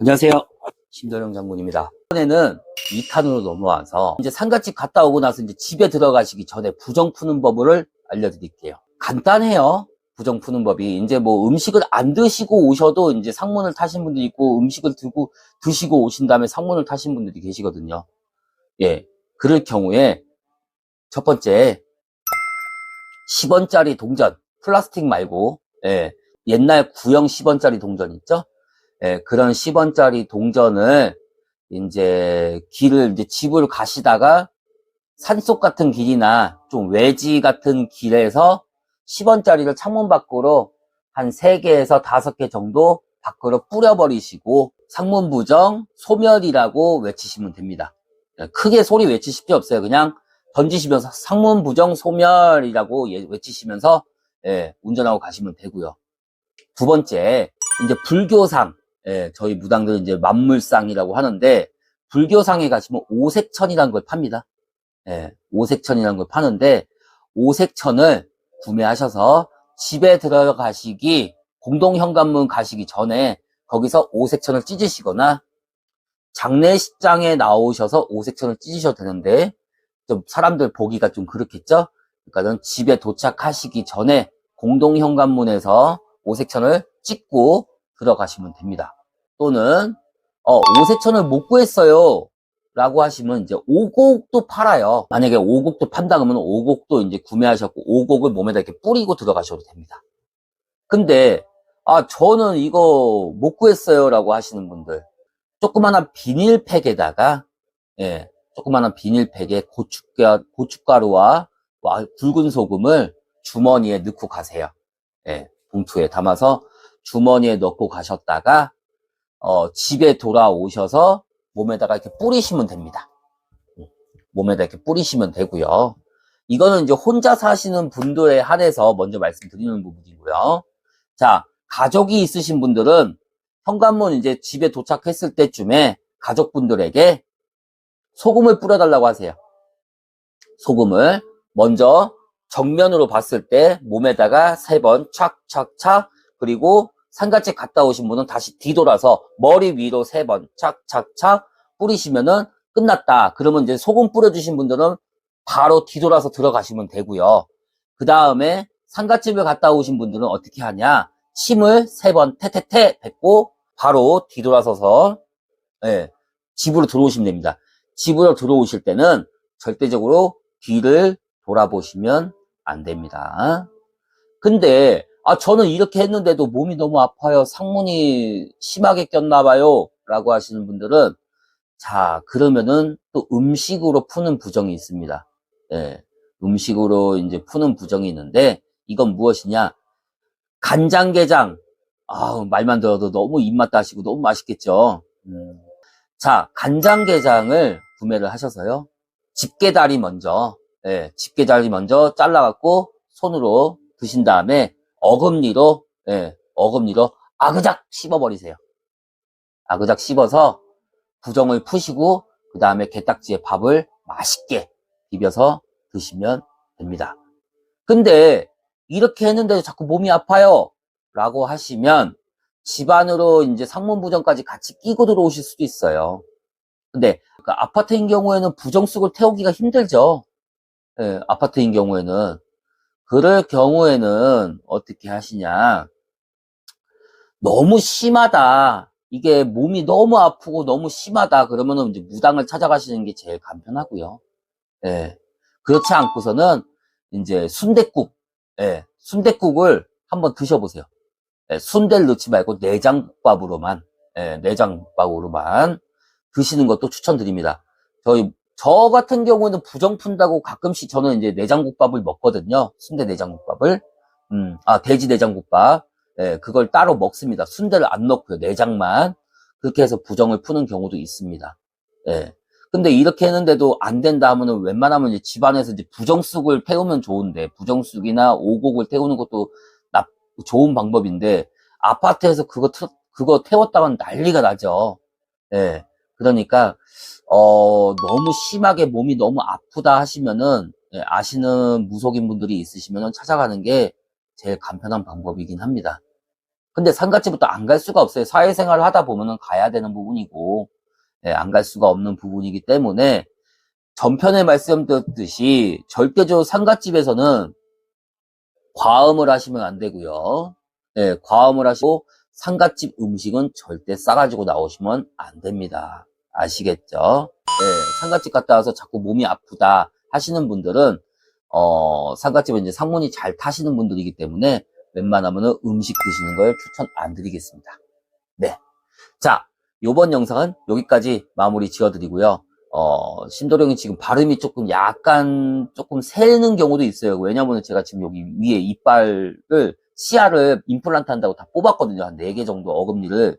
안녕하세요. 심도령 장군입니다. 이번에는 2탄으로 넘어와서 이제 상가집 갔다 오고 나서 이제 집에 들어가시기 전에 부정 푸는 법을 알려드릴게요. 간단해요. 부정 푸는 법이 이제 뭐 음식을 안 드시고 오셔도 이제 상문을 타신 분들이 있고 음식을 들고 드시고 오신 다음에 상문을 타신 분들이 계시거든요. 예. 그럴 경우에 첫 번째 10원짜리 동전 플라스틱 말고 예. 옛날 구형 10원짜리 동전 있죠? 예, 그런 10원짜리 동전을 이제 길을 이제 집을 가시다가 산속 같은 길이나 좀 외지 같은 길에서 10원짜리를 창문 밖으로 한 3개에서 5개 정도 밖으로 뿌려버리시고 상문 부정 소멸이라고 외치시면 됩니다. 예, 크게 소리 외치실 필요 없어요. 그냥 던지시면서 상문 부정 소멸이라고 예- 외치시면서 예, 운전하고 가시면 되고요. 두 번째, 이제 불교상, 예, 저희 무당들은 이제 만물상이라고 하는데, 불교상에 가시면 오색천이라는 걸 팝니다. 예, 오색천이라는 걸 파는데, 오색천을 구매하셔서 집에 들어가시기, 공동현관문 가시기 전에 거기서 오색천을 찢으시거나, 장례식장에 나오셔서 오색천을 찢으셔도 되는데, 좀 사람들 보기가 좀 그렇겠죠? 그러니까는 집에 도착하시기 전에 공동현관문에서 오색천을 찍고 들어가시면 됩니다. 또는 어, 오색천을 못 구했어요. 라고 하시면 이제 오곡도 팔아요. 만약에 오곡도 판다 그러면 오곡도 이제 구매하셨고 오곡을 몸에다 이렇게 뿌리고 들어가셔도 됩니다. 근데 아 저는 이거 못 구했어요 라고 하시는 분들 조그마한 비닐팩에다가 예, 조그마한 비닐팩에 고춧가, 고춧가루와 와- 굵은 소금을 주머니에 넣고 가세요. 예, 봉투에 담아서 주머니에 넣고 가셨다가 어, 집에 돌아오셔서 몸에다가 이렇게 뿌리시면 됩니다. 음, 몸에다 이렇게 뿌리시면 되고요. 이거는 이제 혼자 사시는 분들에 한해서 먼저 말씀드리는 부분이고요. 자, 가족이 있으신 분들은 현관문 이제 집에 도착했을 때쯤에 가족분들에게 소금을 뿌려달라고 하세요. 소금을 먼저 정면으로 봤을 때 몸에다가 세 번 착착착 그리고 상가집 갔다 오신 분은 다시 뒤돌아서 머리 위로 세 번 착착착 뿌리시면은 끝났다. 그러면 이제 소금 뿌려주신 분들은 바로 뒤돌아서 들어가시면 되고요. 그 다음에 상가집을 갔다 오신 분들은 어떻게 하냐? 침을 세 번 태태태 뱉고 바로 뒤돌아서서 예, 집으로 들어오시면 됩니다. 집으로 들어오실 때는 절대적으로 뒤를 돌아보시면 안 됩니다. 근데 아 저는 이렇게 했는데도 몸이 너무 아파요. 상문이 심하게 꼈나 봐요. 라고 하시는 분들은 자 그러면은 또 음식으로 푸는 부정이 있습니다. 예, 음식으로 이제 푸는 부정이 있는데 이건 무엇이냐? 간장게장. 아 말만 들어도 너무 입맛 다시고 너무 맛있겠죠. 음. 자, 간장게장을 구매를 하셔서요. 집게다리 먼저, 예, 집게다리 먼저 잘라갖고 손으로 드신 다음에 어금니로, 예, 어금니로 아그작 씹어버리세요. 아그작 씹어서 부정을 푸시고 그 다음에 게딱지에 밥을 맛있게 비벼서 드시면 됩니다. 근데 이렇게 했는데도 자꾸 몸이 아파요. 라고 하시면 집안으로 이제 상문 부정까지 같이 끼고 들어오실 수도 있어요. 근데 그 아파트인 경우에는 부정쑥을 태우기가 힘들죠. 예, 아파트인 경우에는 그럴 경우에는 어떻게 하시냐? 너무 심하다. 이게 몸이 너무 아프고 너무 심하다. 그러면은 이제 무당을 찾아가시는 게 제일 간편하고요. 예. 그렇지 않고서는 이제 순댓국, 예, 순댓국을 한번 드셔보세요. 예, 순대를 넣지 말고 내장국밥으로만, 예, 내장국밥으로만 드시는 것도 추천드립니다. 저희, 저 같은 경우는 부정 푼다고 가끔씩 저는 이제 내장국밥을 먹거든요. 순대 내장국밥을. 음, 아, 돼지 내장국밥. 예, 그걸 따로 먹습니다. 순대를 안 넣고요. 내장만. 그렇게 해서 부정을 푸는 경우도 있습니다. 예. 근데 이렇게 했는데도 안 된다 하면은 웬만하면 이제 집안에서 이제 부정쑥을 태우면 좋은데, 부정쑥이나 오곡을 태우는 것도 나, 좋은 방법인데, 아파트에서 그거, 태- 그거 태웠다간 난리가 나죠. 예. 그러니까, 어, 너무 심하게 몸이 너무 아프다 하시면은, 예, 아시는 무속인 분들이 있으시면은 찾아가는 게 제일 간편한 방법이긴 합니다. 근데 상가집부터 안 갈 수가 없어요. 사회생활을 하다 보면은 가야 되는 부분이고, 예, 안 갈 수가 없는 부분이기 때문에, 전편에 말씀드렸듯이, 절대적으로 상가집에서는 과음을 하시면 안 되고요. 예, 과음을 하시고, 상가집 음식은 절대 싸가지고 나오시면 안 됩니다. 아시겠죠? 예, 상가집 갔다 와서 자꾸 몸이 아프다 하시는 분들은, 어, 상가집은 이제 상문이 잘 타시는 분들이기 때문에, 웬만하면 음식 드시는 걸 추천 안 드리겠습니다. 네. 자, 요번 영상은 여기까지 마무리 지어드리고요. 어, 신도령이 지금 발음이 조금 약간 조금 새는 경우도 있어요. 왜냐면 제가 지금 여기 위에 이빨을, 치아를 임플란트 한다고 다 뽑았거든요. 한 4개 정도 어금니를.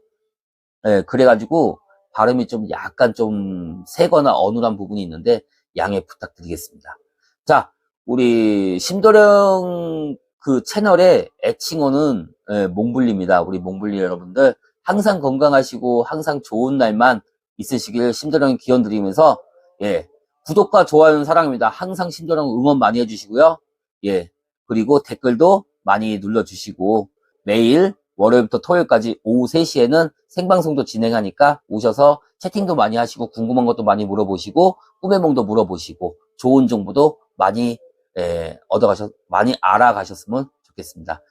예, 그래가지고 발음이 좀 약간 좀 새거나 어눌한 부분이 있는데 양해 부탁드리겠습니다. 자, 우리 신도령 그 채널의 애칭어는 예, 몽블리입니다. 우리 몽블리 여러분들 항상 건강하시고 항상 좋은 날만 있으시길 심도령 기원 드리면서 예 구독과 좋아요는 사랑입니다. 항상 심도령 응원 많이 해주시고요. 예 그리고 댓글도 많이 눌러주시고 매일 월요일부터 토요일까지 오후 3시에는 생방송도 진행하니까 오셔서 채팅도 많이 하시고 궁금한 것도 많이 물어보시고 꿈의 몽도 물어보시고 좋은 정보도 많이 예, 얻어가셨 많이 알아가셨으면 좋겠습니다.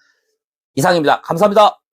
이상입니다. 감사합니다.